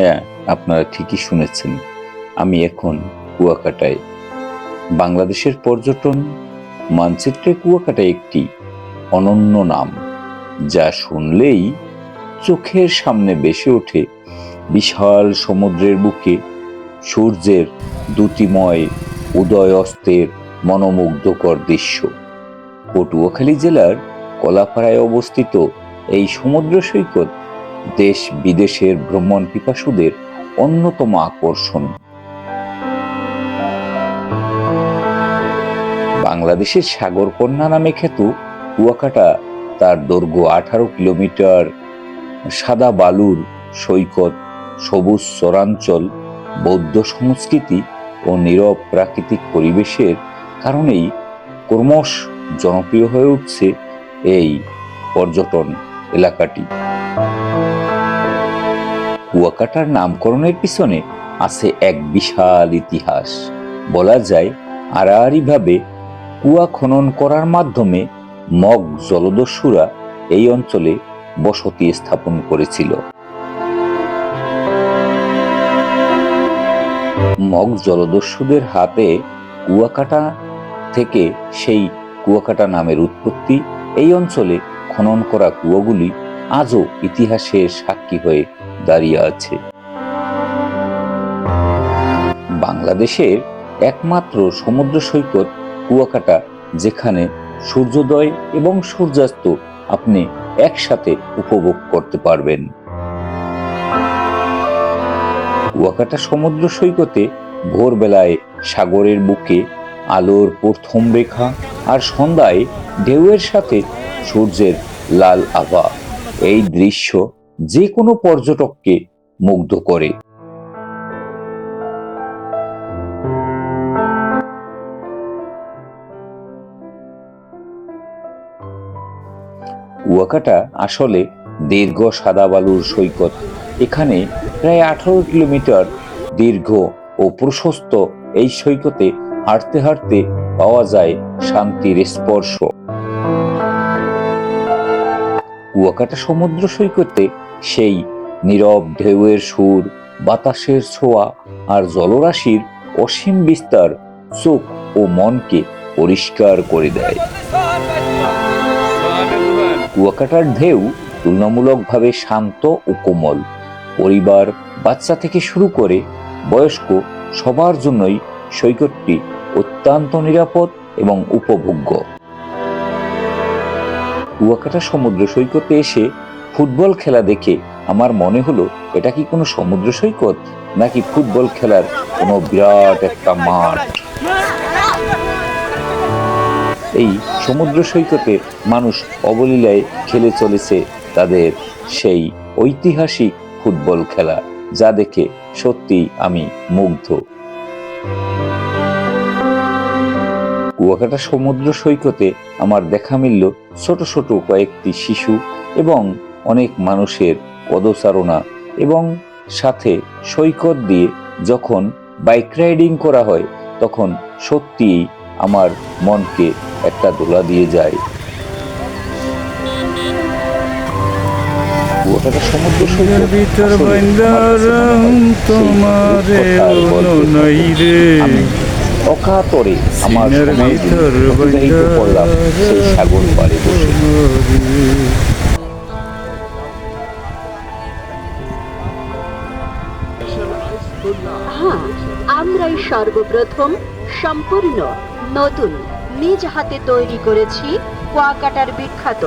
হ্যাঁ আপনারা ঠিকই শুনেছেন। আমি এখন কুয়াকাটায়। বাংলাদেশের পর্যটন মানচিত্রে কুয়াকাটা একটি অনন্য নাম, যা শুনলেই চোখের সামনে বেসে ওঠে বিশাল সমুদ্রের বুকে সূর্যের দ্যুতিময় উদয় অস্তের মনোমুগ্ধকর দৃশ্য। পটুয়াখালী জেলার কলাপাড়ায় অবস্থিত এই সমুদ্র সৈকত দেশ বিদেশের ভ্রমণ পিপাসুদের অন্যতম আকর্ষণ। বাংলাদেশের সাগরকন্যা নামে খ্যাত কুয়াকাটা তার দৈর্ঘ্য আঠারো কিলোমিটার। সাদা বালুর সৈকত, সবুজ চরাঞ্চল, বৌদ্ধ সংস্কৃতি ও নীরব প্রাকৃতিক পরিবেশের কারণেই ক্রমশ জনপ্রিয় হয়ে উঠছে এই পর্যটন এলাকাটি। কুয়াকাটার নামকরণের পিছনে আছে এক বিশাল ইতিহাস। বলা যায়, আড়াআড়িভাবে কুয়া খনন করার মাধ্যমে মগ জলদস্যুরা এই অঞ্চলে বসতি স্থাপন করেছিল। মগ জলদস্যুদের হাতে কুয়াকাটা থেকে সেই কুয়াকাটা নামের উৎপত্তি, এই অঞ্চলে খনন করা কুয়াগুলি আজও ইতিহাসের সাক্ষী হয়ে দাঁড়িয়ে আছে। বাংলাদেশের একমাত্র সমুদ্র সৈকত কুয়াকাটা, যেখানে সূর্যোদয় এবং সূর্যাস্ত আপনি একসাথে উপভোগ করতে পারবেন। কুয়াকাটা সমুদ্র সৈকতে ভোরবেলায় সাগরের বুকে আলোর প্রথম রেখা আর সন্ধ্যায় ঢেউয়ের সাথে সূর্যের লাল আভা। এই দৃশ্য যে কোনো পর্যটককে মুগ্ধ করে। কুয়াকাটা আসলে দীর্ঘ সাদা বালুর সৈকত। এখানে প্রায় আঠারো কিলোমিটার দীর্ঘ ও প্রশস্ত এই সৈকতে হাঁটতে হাঁটতে পাওয়া যায় শান্তির স্পর্শ। কুয়াকাটা সমুদ্র সৈকতে সেই নীরব ঢেউয়ের সুর, বাতাসের ছোঁয়া আর জলরাশির অসীম বিস্তার চোখ ও মনকে পরিষ্কার করে দেয়। কুয়াকাটার ঢেউ তুলনামূলকভাবে শান্ত ও কোমল। পরিবার, বাচ্চা থেকে শুরু করে বয়স্ক সবার জন্যই সৈকতটি অত্যন্ত নিরাপদ এবং উপভোগ্য। কুয়াকাটা সমুদ্র সৈকতে এসে ফুটবল খেলা দেখে আমার মনে হলো, এটা কি কোনো সমুদ্র সৈকত? নাকি ফুটবল খেলার কোনো বিরাট একটা মাঠ? এই সমুদ্র সৈকতে মানুষ অবলীলায় খেলে চলেছে তাদের সেই ঐতিহাসিক ফুটবল খেলা, যা দেখে সত্যি আমি মুগ্ধ। কুয়াকাটা সমুদ্র সৈকতে আমার দেখা মিলল ছোট ছোট কয়েকটি শিশু এবং অনেক মানুষের পদচারণা এবং সাথে সৈকত দিয়ে যখন বাইক রাইডিং করা হয় তখন সত্যিই আমার মনকে একটা দোলা দিয়ে যায়। সমুদ্র ভিতর তোমারে রে। অকাতরে আমার ভিতর সেই সাগর পাড়ে বসে। সর্বপ্রথম সম্পূর্ণ নতুন নিজ হাতে তৈরি করেছি কুয়াকাটার বিখ্যাত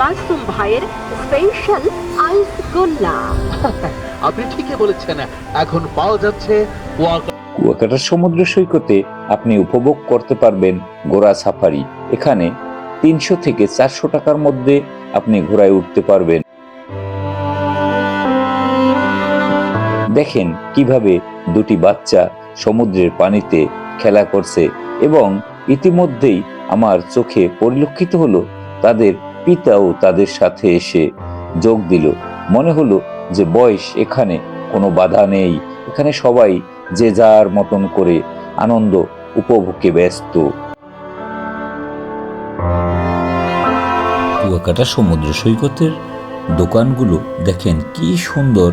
মাসুম ভাইয়ের স্পেশাল আইস গোল্লা। আপনি ঠিকই বলেছেন এখন পাওয়া যাচ্ছে কুয়াকাটার সমুদ্র সৈকতে আপনি উপভোগ করতে পারবেন ঘোড়া সাফারি। এখানে তিনশো থেকে চারশো টাকার মধ্যে আপনি ঘোড়ায় উঠতে পারবেন। দেখেন কীভাবে দুটি বাচ্চা সমুদ্রের পানিতে খেলা করছে এবং ইতিমধ্যেই আমার চোখে পরিলক্ষিত হলো তাদের পিতাও তাদের সাথে এসে যোগ দিল। মনে হলো যে বয়স এখানে কোনো বাধা নেই। এখানে সবাই যে যার মতন করে আনন্দ উপভোগে ব্যস্ত। কুয়াকাটা সমুদ্র সৈকতের দোকানগুলো দেখেন কি সুন্দর।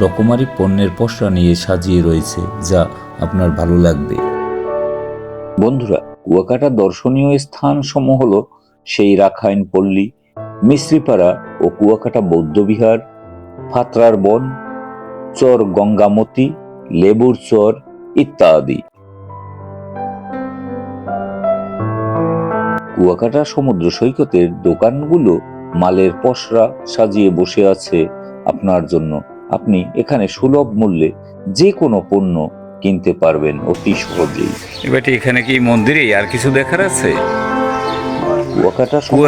রকমারি পণ্যের পসরা নিয়ে সাজিয়ে রয়েছে যা আপনার ভালো লাগবে। বন্ধুরা, কুয়াকাটা দর্শনীয় স্থান সমূহ হল সেই রাখাইন পল্লী, মিশ্রিপাড়া ও কুয়াকাটা বৌদ্ধবিহার ফাতরার বন, চর গঙ্গামতি, লেবুর চর ইত্যাদি। কুয়াকাটা সমুদ্র সৈকতের দোকানগুলো মালের পসরা সাজিয়ে বসে আছে আপনার জন্য। আপনি এখানে সুলভ মূল্যে যে কোনো পণ্য কিনতে পারবেন অতি সহজেই। এবারে এখানে কি মন্দিরে আর কিছু দেখার আছে?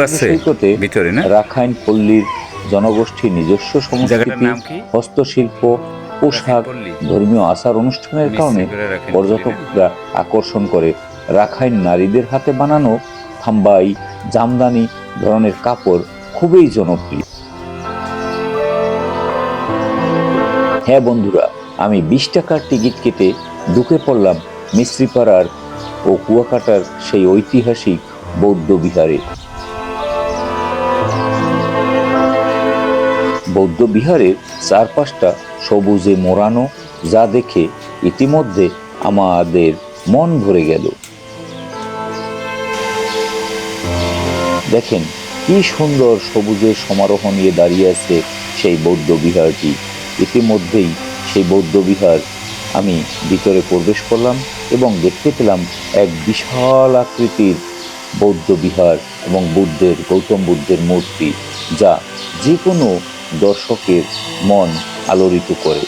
আছে সৈকতে ভিতরে না? রাখাইন পল্লীর জনগোষ্ঠীর নিজস্ব সংস্কৃতি হস্তশিল্প পোশাক ধর্মীয় আচার অনুষ্ঠানের কারণে পর্যটকরা আকর্ষণ করে। রাখাইন নারীদের হাতে বানানো থাম্বাই জামদানি ধরনের কাপড় খুবই জনপ্রিয়। হ্যাঁ বন্ধুরা আমি বিশ টাকার টিকিট কেটে ঢুকে পড়লাম মিস্ত্রিপাড়ার ও কুয়াকাটার সেই ঐতিহাসিক বৌদ্ধ বিহারে। বৌদ্ধ বিহারের চারপাশটা সবুজে মোড়ানো, যা দেখে ইতিমধ্যে আমাদের মন ভরে গেল। দেখেন, কি সুন্দর সবুজের সমারোহ নিয়ে দাঁড়িয়ে আছে সেই বৌদ্ধ বিহারটি। ইতিমধ্যেই সেই বৌদ্ধ বিহার আমি ভিতরে প্রবেশ করলাম এবং দেখতে পেলাম এক বিশাল আকৃতির বৌদ্ধ বিহার এবং বুদ্ধের, গৌতম বুদ্ধের মূর্তি যা যে কোনো দর্শকের মন আলোড়িত করে।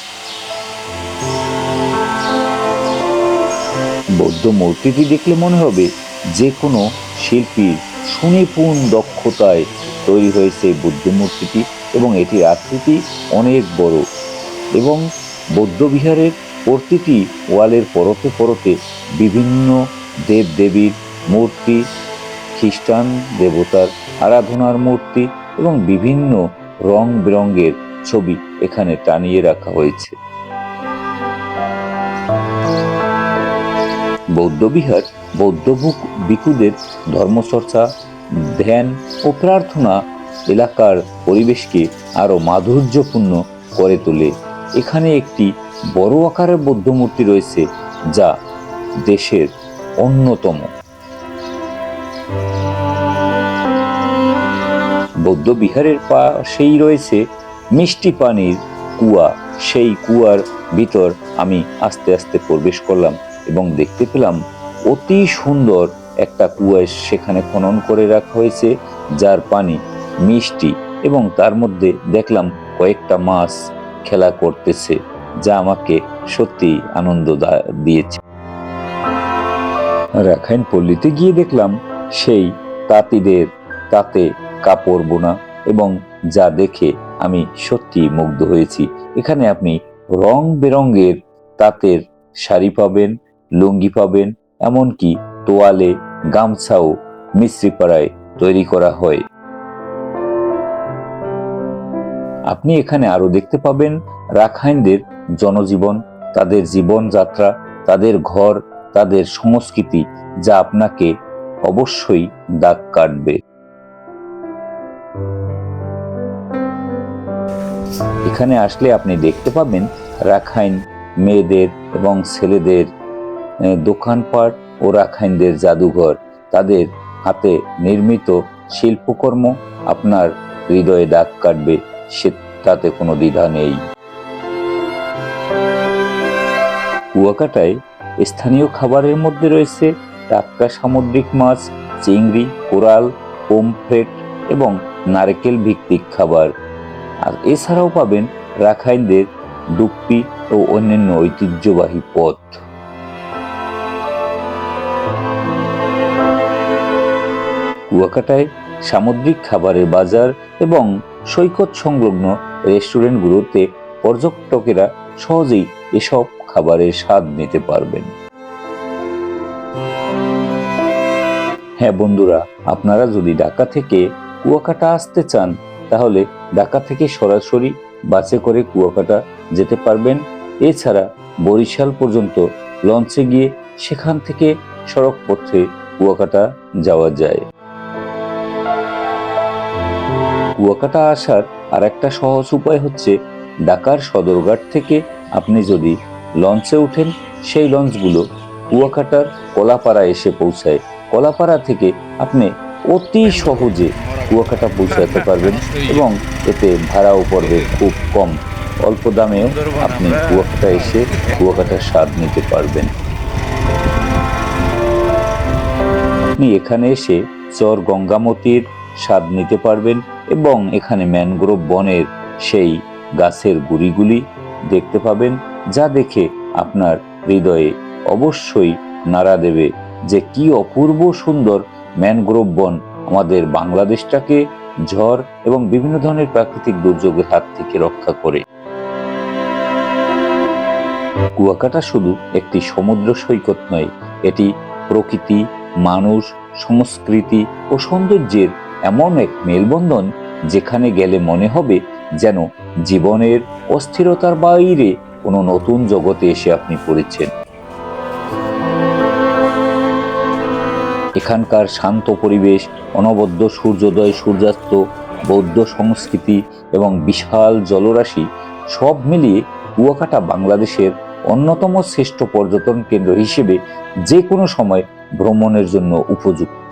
বৌদ্ধ মূর্তিটি দেখলে মনে হবে যে কোনো শিল্পীর সুনিপুণ দক্ষতায় তৈরি হয়েছে বুদ্ধ মূর্তিটি এবং এটির আকৃতি অনেক বড় এবং বৌদ্ধ বিহারের প্রতিটি ওয়ালের পরতে পরতে বিভিন্ন দেব দেবীর মূর্তি, খ্রিস্টান দেবতার আরাধনার মূর্তি এবং বিভিন্ন রং বেরঙের ছবি এখানে টানিয়ে রাখা হয়েছে। বৌদ্ধবিহার বৌদ্ধ ভিক্ষুদের ধর্মচর্চা, ধ্যান ও প্রার্থনা এলাকার পরিবেশকে আরও মাধুর্যপূর্ণ করে তোলে। এখানে একটি বড় আকারের বৌদ্ধ মূর্তি রয়েছে, যা দেশের অন্যতম। বৌদ্ধ বিহারের পাশেই রয়েছে মিষ্টি পানির কুয়া। সেই কুয়ার ভিতর আমি আস্তে আস্তে প্রবেশ করলাম এবং দেখতে পেলাম অতি সুন্দর একটা কুয়া সেখানে খনন করে রাখা হয়েছে, যার পানি মিষ্টি এবং তার মধ্যে দেখলাম কয়েকটা মাছ। খেলা করতেছে, যা আমাকে সত্যি আনন্দ দিয়েছে। রাখাইন পল্লীতে গিয়ে দেখলাম, সেই তাঁতিদের তাতে কাপড় বোনা এবং যা দেখে আমি সত্যি মুগ্ধ হয়েছি। এখানে আপনি রং বেরঙের তাঁতের শাড়ি পাবেন, লুঙ্গি পাবেন, এমনকি তোয়ালে গামছাও মিশ্রিপাড়ায় তৈরি করা হয়। আপনি এখানে আরও দেখতে পাবেন রাখাইনদের জনজীবন, তাদের জীবনযাত্রা, তাদের ঘর, তাদের সংস্কৃতি, যা আপনাকে অবশ্যই দাগ কাটবে। এখানে আসলে আপনি দেখতে পাবেন রাখাইন মেয়েদের এবং ছেলেদের দোকানপাট ও রাখাইনদের জাদুঘর। তাদের হাতে নির্মিত শিল্পকর্ম আপনার হৃদয়ে দাগ কাটবে। সে তাতে কোনো দ্বিধা নেই। কুয়াকাটায় স্থানীয় খাবারের মধ্যে রয়েছে টাটকা সামুদ্রিক মাছ, চিংড়ি, কোরাল পোমফ্রেট এবং নারকেল ভিত্তিক খাবার। আর এছাড়াও পাবেন রাখাইনদের ডুপ্পি ও অন্যান্য ঐতিহ্যবাহী পথ কুয়াকাটায় সামুদ্রিক খাবারের বাজার এবং সৈকত সংলগ্ন রেস্টুরেন্টগুলোতে পর্যটকেরা সহজেই এসব খাবারের স্বাদ নিতে পারবেন। হ্যাঁ বন্ধুরা, আপনারা যদি ঢাকা থেকে কুয়াকাটা আসতে চান, তাহলে ঢাকা থেকে সরাসরি বাসে করে কুয়াকাটা যেতে পারবেন। এছাড়া বরিশাল পর্যন্ত লঞ্চে গিয়ে সেখান থেকে সড়ক পথে কুয়াকাটা যাওয়া যায়। কুয়াকাটা আসার আর একটা সহজ উপায় হচ্ছে ঢাকার সদরঘাট থেকে আপনি যদি লঞ্চে ওঠেন, সেই লঞ্চগুলো কুয়াকাটার কলাপাড়া এসে পৌঁছায়। কলাপাড়া থেকে আপনি অতি সহজে কুয়াকাটা পৌঁছাতে পারবেন এবং এতে ভাড়াও পড়বে খুব কম। অল্প দামেও আপনি কুয়াকাটা এসে কুয়াকাটার স্বাদ নিতে পারবেন। আপনি এখানে এসে চর গঙ্গামতির স্বাদ নিতে পারবেন এবং এখানে ম্যানগ্রোভ বনের সেই গাছের গুড়িগুলি দেখতে পাবেন, যা দেখে আপনার হৃদয়ে অবশ্যই নাড়া দেবে যে কি অপূর্ব সুন্দর ম্যানগ্রোভ বন আমাদের বাংলাদেশটাকে ঝড় এবং বিভিন্ন ধরনের প্রাকৃতিক দুর্যোগের হাত থেকে রক্ষা করে। কুয়াকাটা শুধু একটি সমুদ্র সৈকত নয়, এটি প্রকৃতি, মানুষ, সংস্কৃতি ও সৌন্দর্যের এমন এক মেলবন্ধন যেখানে গেলে মনে হবে যেন জীবনের অস্থিরতার বাইরে কোনো নতুন জগতে এসে আপনি পড়েছেন। এখানকার শান্ত পরিবেশ, অনবদ্য সূর্যোদয় সূর্যাস্ত, বৌদ্ধ সংস্কৃতি এবং বিশাল জলরাশি সব মিলিয়ে কুয়াকাটা বাংলাদেশের অন্যতম শ্রেষ্ঠ পর্যটন কেন্দ্র হিসেবে যে কোনো সময় ভ্রমণের জন্য উপযুক্ত।